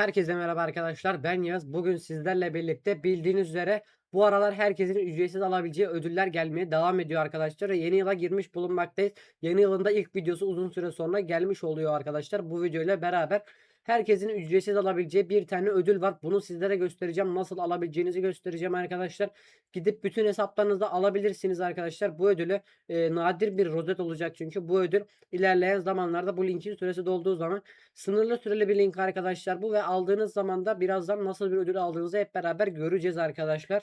Herkese merhaba arkadaşlar. Ben Yağız. Bugün sizlerle birlikte bildiğiniz üzere bu aralar herkesin ücretsiz alabileceği ödüller gelmeye devam ediyor arkadaşlar. Yeni yıla girmiş bulunmaktayız. Yeni yılın da ilk videosu uzun süre sonra gelmiş oluyor arkadaşlar. Bu videoyla beraber herkesin ücretsiz alabileceği bir tane ödül var. Bunu sizlere göstereceğim. Nasıl alabileceğinizi göstereceğim arkadaşlar. Gidip bütün hesaplarınızda alabilirsiniz arkadaşlar. Bu ödülü e, nadir bir rozet olacak çünkü bu ödül ilerleyen zamanlarda bu linkin süresi dolduğu zaman Sınırlı süreli bir link arkadaşlar bu ve aldığınız zaman da birazdan nasıl bir ödül aldığınızı hep beraber göreceğiz arkadaşlar.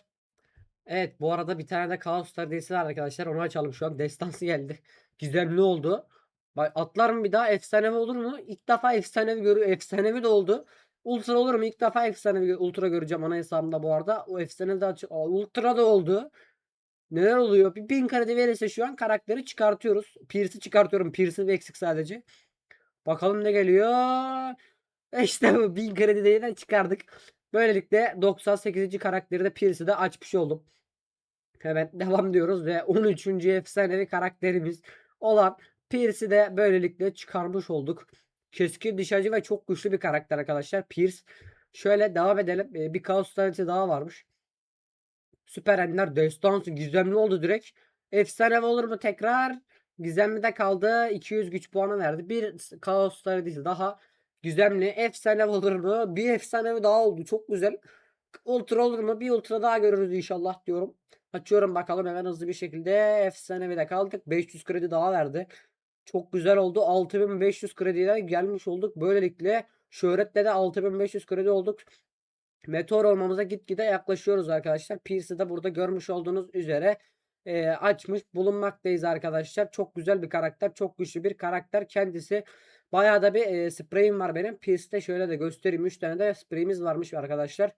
Evet bu arada bir tane de Kaos Star var arkadaşlar onu açalım şu an destansı geldi. Gizemli oldu. Atlar mı bir daha efsanevi olur mu? İlk defa efsanevi görüyor. Efsanevi de oldu. Ultra olur mu? İlk defa efsanevi ultra göreceğim ana hesabımda bu arada. O efsanevi Aa, ultra da oldu. Neler oluyor? Bir bin kredi verirse şu an karakteri çıkartıyoruz. Pierce'i çıkartıyorum. Pierce'i eksik sadece. Bakalım ne geliyor. İşte bu 1000 kredi değerinden çıkardık. Böylelikle 98. karakteri de Pierce'i de açmış oldum. Hemen devam diyoruz ve 13. efsanevi karakterimiz olan Pierce'i de böylelikle çıkarmış olduk. Keskin dişacı ve çok güçlü bir karakter arkadaşlar. Pierce. Şöyle devam edelim. Ee, bir kaos tanesi daha varmış. Süper Ender Destansı gizemli oldu direkt. Efsane olur mu tekrar? Gizemli de kaldı. 200 güç puanı verdi. Bir kaos değil daha gizemli. Efsane olur mu? Bir efsane daha oldu. Çok güzel. Ultra olur mu? Bir ultra daha görürüz inşallah diyorum. Açıyorum bakalım hemen hızlı bir şekilde. Efsanevi de kaldık. 500 kredi daha verdi. Çok güzel oldu. 6500 krediyle gelmiş olduk. Böylelikle şöhretle de 6500 kredi olduk. Meteor olmamıza gitgide yaklaşıyoruz arkadaşlar. Pierce'ı da burada görmüş olduğunuz üzere e, açmış bulunmaktayız arkadaşlar. Çok güzel bir karakter. Çok güçlü bir karakter kendisi. Bayağı da bir e, spreyim var benim. Pierce'de şöyle de göstereyim. 3 tane de spreyimiz varmış arkadaşlar.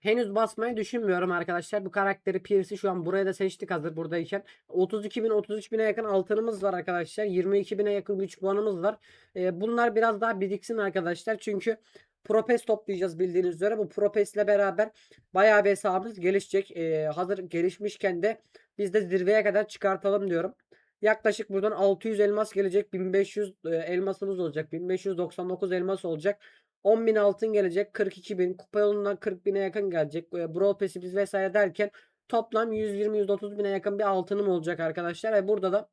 Henüz basmayı düşünmüyorum arkadaşlar. Bu karakteri Pierce'i şu an buraya da seçtik hazır buradayken. 32 bin 33 bine yakın altınımız var arkadaşlar. 22 bine yakın güç puanımız var. E, bunlar biraz daha biriksin arkadaşlar. Çünkü Propes toplayacağız bildiğiniz üzere. Bu Propes ile beraber bayağı bir hesabımız gelişecek. E, hazır gelişmişken de biz de zirveye kadar çıkartalım diyorum. Yaklaşık buradan 600 elmas gelecek. 1500 e, elmasımız olacak. 1599 elmas olacak. 10.000 altın gelecek. 42.000 kupa yolundan 40.000'e yakın gelecek. E, Brawl Pass'imiz vesaire derken toplam 120-130 bine yakın bir altınım olacak arkadaşlar. Ve burada da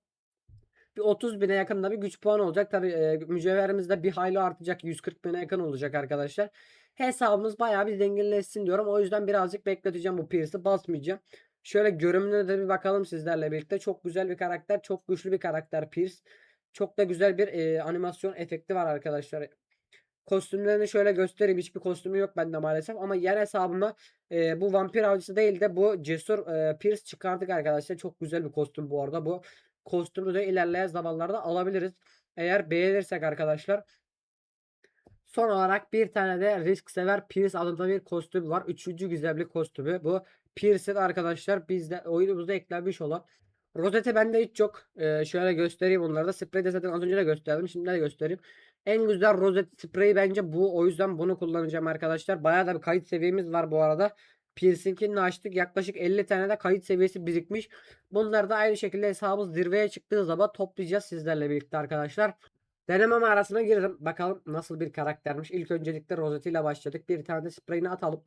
bir 30 bine yakın da bir güç puanı olacak. Tabi e, mücevherimiz de bir hayli artacak. 140 bine yakın olacak arkadaşlar. Hesabımız bayağı bir zenginleşsin diyorum. O yüzden birazcık bekleteceğim bu Pierce'ı basmayacağım. Şöyle görünümüne de bir bakalım sizlerle birlikte. Çok güzel bir karakter. Çok güçlü bir karakter Pierce. Çok da güzel bir e, animasyon efekti var arkadaşlar. Kostümlerini şöyle göstereyim. Hiçbir kostümü yok bende maalesef. Ama yer hesabıma e, bu vampir avcısı değil de bu cesur e, Pierce çıkardık arkadaşlar. Çok güzel bir kostüm bu arada. Bu kostümü de ilerleyen zamanlarda alabiliriz. Eğer beğenirsek arkadaşlar. Son olarak bir tane de risk sever Pierce adında bir kostüm var. Üçüncü güzellik kostümü. Bu Pierce'in arkadaşlar bizde oyunumuzda eklenmiş olan. Rozete bende hiç yok. Ee, şöyle göstereyim onları da. Sprey de zaten az önce de gösterdim. Şimdi de göstereyim. En güzel rozet spreyi bence bu. O yüzden bunu kullanacağım arkadaşlar. Bayağı da bir kayıt seviyemiz var bu arada. Piercing'ini açtık. Yaklaşık 50 tane de kayıt seviyesi birikmiş. Bunları da aynı şekilde hesabımız zirveye çıktığı zaman toplayacağız sizlerle birlikte arkadaşlar. Denemem arasına girelim. Bakalım nasıl bir karaktermiş. İlk öncelikle rozeti ile başladık. Bir tane de spreyini atalım.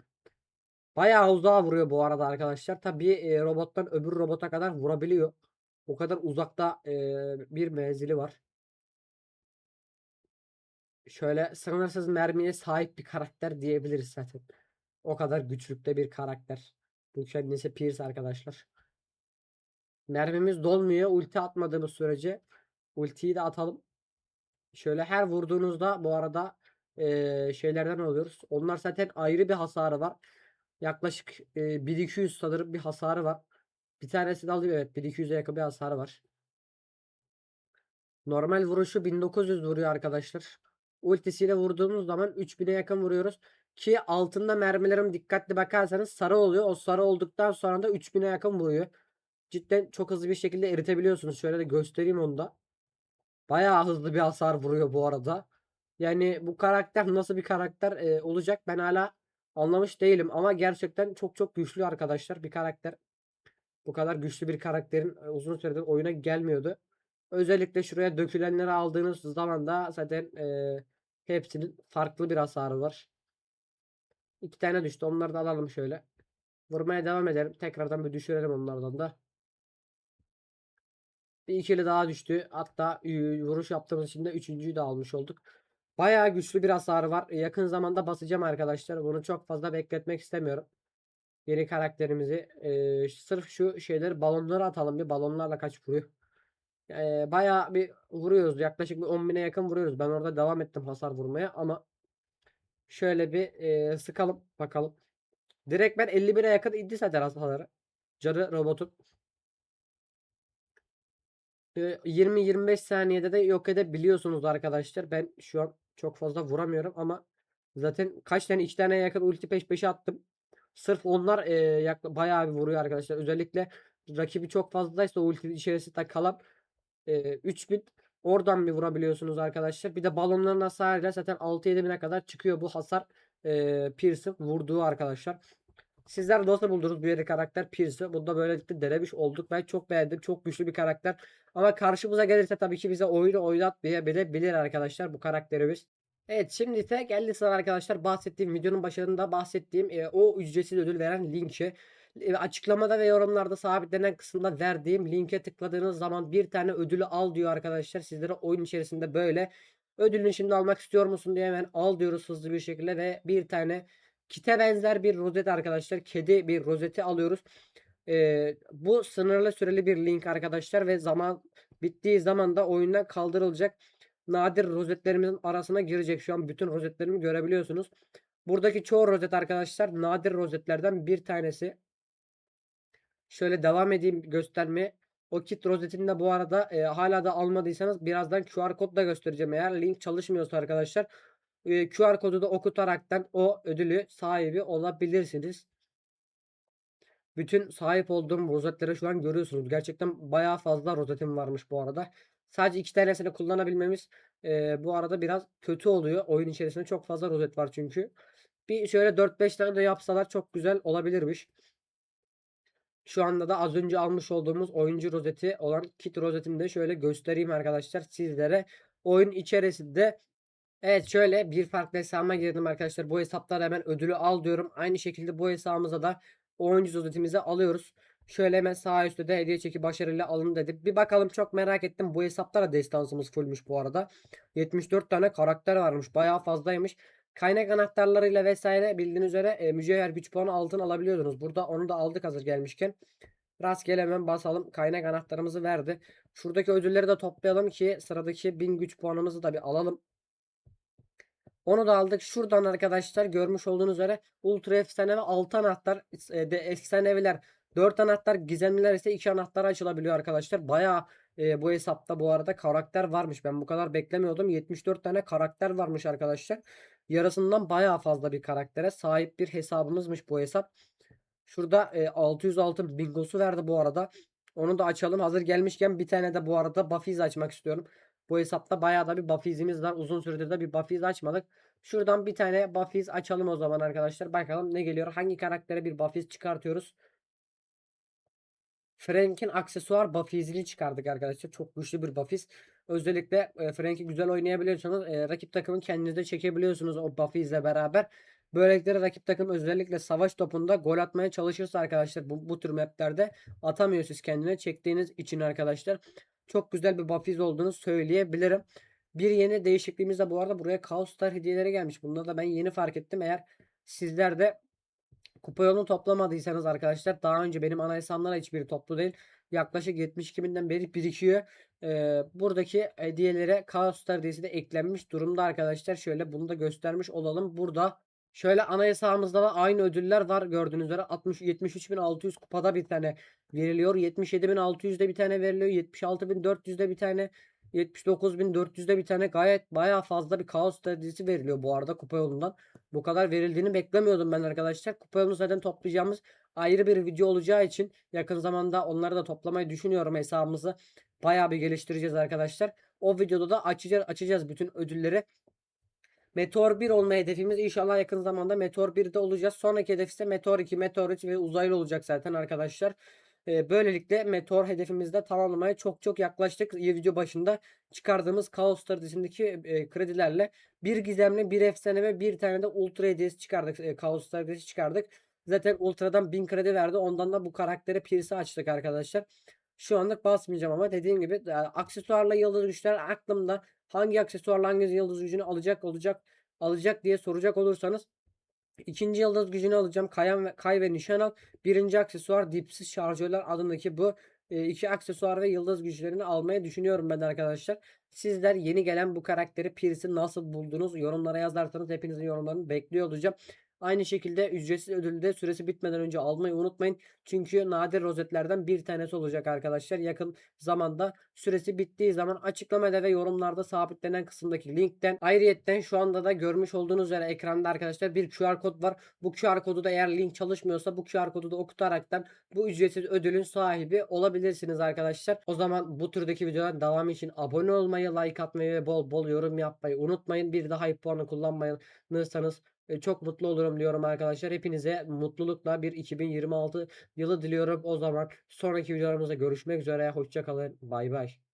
Bayağı uzağa vuruyor bu arada arkadaşlar. Tabii e, robottan öbür robota kadar vurabiliyor. O kadar uzakta e, bir menzili var. Şöyle sınırsız mermiye sahip bir karakter diyebiliriz zaten. O kadar güçlükte bir karakter. Bu kendisi Pierce arkadaşlar. Mermimiz dolmuyor. Ulti atmadığımız sürece. Ultiyi de atalım. Şöyle her vurduğunuzda bu arada e, şeylerden oluyoruz. Onlar zaten ayrı bir hasarı var. Yaklaşık e, 1200 sanırım bir hasarı var. Bir tanesi de alıyor evet 1200'e yakın bir hasarı var. Normal vuruşu 1900 vuruyor arkadaşlar. Ultisiyle vurduğumuz zaman 3000'e yakın vuruyoruz. Ki altında mermilerim dikkatli bakarsanız sarı oluyor. O sarı olduktan sonra da 3000'e yakın vuruyor. Cidden çok hızlı bir şekilde eritebiliyorsunuz. Şöyle de göstereyim onu da. Bayağı hızlı bir hasar vuruyor bu arada. Yani bu karakter nasıl bir karakter e, olacak ben hala anlamış değilim. Ama gerçekten çok çok güçlü arkadaşlar bir karakter. Bu kadar güçlü bir karakterin uzun süredir oyuna gelmiyordu. Özellikle şuraya dökülenleri aldığınız zaman da zaten e, hepsinin farklı bir hasarı var. 2 tane düştü. Onları da alalım şöyle. Vurmaya devam edelim. Tekrardan bir düşürelim onlardan da. Bir ikili daha düştü. Hatta vuruş yaptığımız için de üçüncüyü de almış olduk. Bayağı güçlü bir hasarı var. Yakın zamanda basacağım arkadaşlar. Bunu çok fazla bekletmek istemiyorum. Yeni karakterimizi. Ee, sırf şu şeyleri balonları atalım bir. Balonlarla kaç vuruyor? Ee, bayağı bir vuruyoruz. Yaklaşık bir 10.000'e yakın vuruyoruz. Ben orada devam ettim hasar vurmaya ama şöyle bir e, sıkalım bakalım. Direkt ben 51'e yakın indi zaten hasarı. Canı robotun. 20-25 saniyede de yok edebiliyorsunuz arkadaşlar. Ben şu an çok fazla vuramıyorum ama zaten kaç tane 2 tane yakın ulti peş peşe attım. Sırf onlar e, yakla, bayağı bir vuruyor arkadaşlar. Özellikle rakibi çok fazlaysa o ulti içerisinde kalan e, 3000 oradan bir vurabiliyorsunuz arkadaşlar. Bir de balonların hasarıyla zaten 6-7 bine kadar çıkıyor bu hasar e, Pierce'ın vurduğu arkadaşlar. Sizler nasıl buldunuz bu yeni karakter Pierce'ı? Bunda böylelikle denemiş olduk. Ben çok beğendim. Çok güçlü bir karakter. Ama karşımıza gelirse tabii ki bize oyunu oynatmayabilir arkadaşlar bu karakterimiz. Evet şimdi ise geldi sıra arkadaşlar bahsettiğim videonun başında bahsettiğim e, o ücretsiz ödül veren linke e, açıklamada ve yorumlarda sabitlenen kısımda verdiğim linke tıkladığınız zaman bir tane ödülü al diyor arkadaşlar. Sizlere oyun içerisinde böyle ödülünü şimdi almak istiyor musun diye hemen al diyoruz hızlı bir şekilde ve bir tane kite benzer bir rozet arkadaşlar. Kedi bir rozeti alıyoruz. Ee, bu sınırlı süreli bir link arkadaşlar ve zaman bittiği zaman da oyundan kaldırılacak nadir rozetlerimizin arasına girecek. Şu an bütün rozetlerimi görebiliyorsunuz. Buradaki çoğu rozet arkadaşlar nadir rozetlerden bir tanesi. Şöyle devam edeyim göstermeye. O kit rozetini de bu arada e, hala da almadıysanız birazdan QR kod da göstereceğim. Eğer link çalışmıyorsa arkadaşlar e, QR kodu da okutaraktan o ödülü sahibi olabilirsiniz. Bütün sahip olduğum rozetleri şu an görüyorsunuz. Gerçekten bayağı fazla rozetim varmış bu arada. Sadece iki tanesini kullanabilmemiz e, bu arada biraz kötü oluyor. Oyun içerisinde çok fazla rozet var çünkü. Bir şöyle 4-5 tane de yapsalar çok güzel olabilirmiş. Şu anda da az önce almış olduğumuz oyuncu rozeti olan kit rozetini de şöyle göstereyim arkadaşlar sizlere. Oyun içerisinde Evet şöyle bir farklı hesabıma girdim arkadaşlar. Bu hesapta hemen ödülü al diyorum. Aynı şekilde bu hesabımıza da oyuncu rozetimizi alıyoruz. Şöyle hemen sağ üstte de hediye çeki başarıyla alın dedik. Bir bakalım çok merak ettim. Bu hesapta da destansımız fullmüş bu arada. 74 tane karakter varmış. Bayağı fazlaymış. Kaynak anahtarlarıyla vesaire bildiğiniz üzere e, mücevher güç puanı altın alabiliyordunuz. Burada onu da aldık hazır gelmişken. Rastgele hemen basalım. Kaynak anahtarımızı verdi. Şuradaki ödülleri de toplayalım ki sıradaki 1000 güç puanımızı da bir alalım. Onu da aldık. Şuradan arkadaşlar görmüş olduğunuz üzere ultra efsane ve 6 anahtar e, de efsaneviler 4 anahtar gizemliler ise 2 anahtar açılabiliyor arkadaşlar. Baya e, bu hesapta bu arada karakter varmış. Ben bu kadar beklemiyordum. 74 tane karakter varmış arkadaşlar. Yarısından baya fazla bir karaktere sahip bir hesabımızmış bu hesap. Şurada e, 600 altın bingosu verdi bu arada. Onu da açalım. Hazır gelmişken bir tane de bu arada Buffy's açmak istiyorum. Bu hesapta bayağı da bir Buffy'simiz var. Uzun süredir de bir Buffy's açmadık. Şuradan bir tane Buffy's açalım o zaman arkadaşlar. Bakalım ne geliyor. Hangi karaktere bir Buffy's çıkartıyoruz. Frank'in aksesuar Buffy'sini çıkardık arkadaşlar. Çok güçlü bir Buffy's. Özellikle e, Frank'i güzel oynayabiliyorsanız e, rakip takımın kendinize çekebiliyorsunuz o Buffy'sle beraber. Böylelikle rakip takım özellikle savaş topunda gol atmaya çalışırsa arkadaşlar bu, bu tür maplerde atamıyor siz kendine çektiğiniz için arkadaşlar. Çok güzel bir Buffy's olduğunu söyleyebilirim. Bir yeni değişikliğimiz de bu arada buraya Chaos Star hediyeleri gelmiş. Bunları da ben yeni fark ettim. Eğer sizler de kupa yolunu toplamadıysanız arkadaşlar daha önce benim ana hesabımdan hiçbiri toplu değil. Yaklaşık 72 binden beri birikiyor. Ee, buradaki hediyelere Chaos Star hediyesi de eklenmiş durumda arkadaşlar. Şöyle bunu da göstermiş olalım. Burada Şöyle ana hesabımızda da aynı ödüller var gördüğünüz üzere 60 73600 kupada bir tane veriliyor. 77600'de bir tane veriliyor. 76400'de bir tane 79400'de bir tane gayet bayağı fazla bir kaos stratejisi veriliyor bu arada kupa yolundan. Bu kadar verildiğini beklemiyordum ben arkadaşlar. Kupa yolunu zaten toplayacağımız ayrı bir video olacağı için yakın zamanda onları da toplamayı düşünüyorum hesabımızı. Bayağı bir geliştireceğiz arkadaşlar. O videoda da açacağız, açacağız bütün ödülleri. Meteor 1 olma hedefimiz inşallah yakın zamanda Meteor 1'de olacağız. Sonraki hedef ise Meteor 2, Meteor 3 ve uzaylı olacak zaten arkadaşlar. Eee, böylelikle meteor hedefimizde tamamlamaya çok çok yaklaştık. Video başında çıkardığımız Kaos stratejisindeki, eee, kredilerle bir gizemli, bir efsane ve bir tane de ultra hediyesi çıkardık. Eee, Kaos stratejisi çıkardık. Zaten ultradan 1000 kredi verdi. Ondan da bu karaktere Pierce'i açtık arkadaşlar. Şu anlık basmayacağım ama dediğim gibi eee, aksesuarla yıldız güçler aklımda. Hangi aksesuarla hangi yıldız gücünü alacak olacak alacak diye soracak olursanız İkinci yıldız gücünü alacağım. Kayan ve Kay ve Nişan al. Birinci aksesuar dipsiz şarjörler adındaki bu e, iki aksesuar ve yıldız güçlerini almayı düşünüyorum ben arkadaşlar. Sizler yeni gelen bu karakteri Pierce'i nasıl buldunuz? Yorumlara yazarsanız hepinizin yorumlarını bekliyor olacağım. Aynı şekilde ücretsiz ödülü de süresi bitmeden önce almayı unutmayın. Çünkü nadir rozetlerden bir tanesi olacak arkadaşlar. Yakın zamanda süresi bittiği zaman açıklamada ve yorumlarda sabitlenen kısımdaki linkten ayrıyetten şu anda da görmüş olduğunuz üzere ekranda arkadaşlar bir QR kod var. Bu QR kodu da eğer link çalışmıyorsa bu QR kodu da okutaraktan bu ücretsiz ödülün sahibi olabilirsiniz arkadaşlar. O zaman bu türdeki videoların devamı için abone olmayı, like atmayı ve bol bol yorum yapmayı unutmayın. Bir daha hype puanı kullanmayanırsanız e, çok mutlu olurum diyorum arkadaşlar. Hepinize mutlulukla bir 2026 yılı diliyorum. O zaman sonraki videolarımızda görüşmek üzere. Hoşçakalın. Bay bay.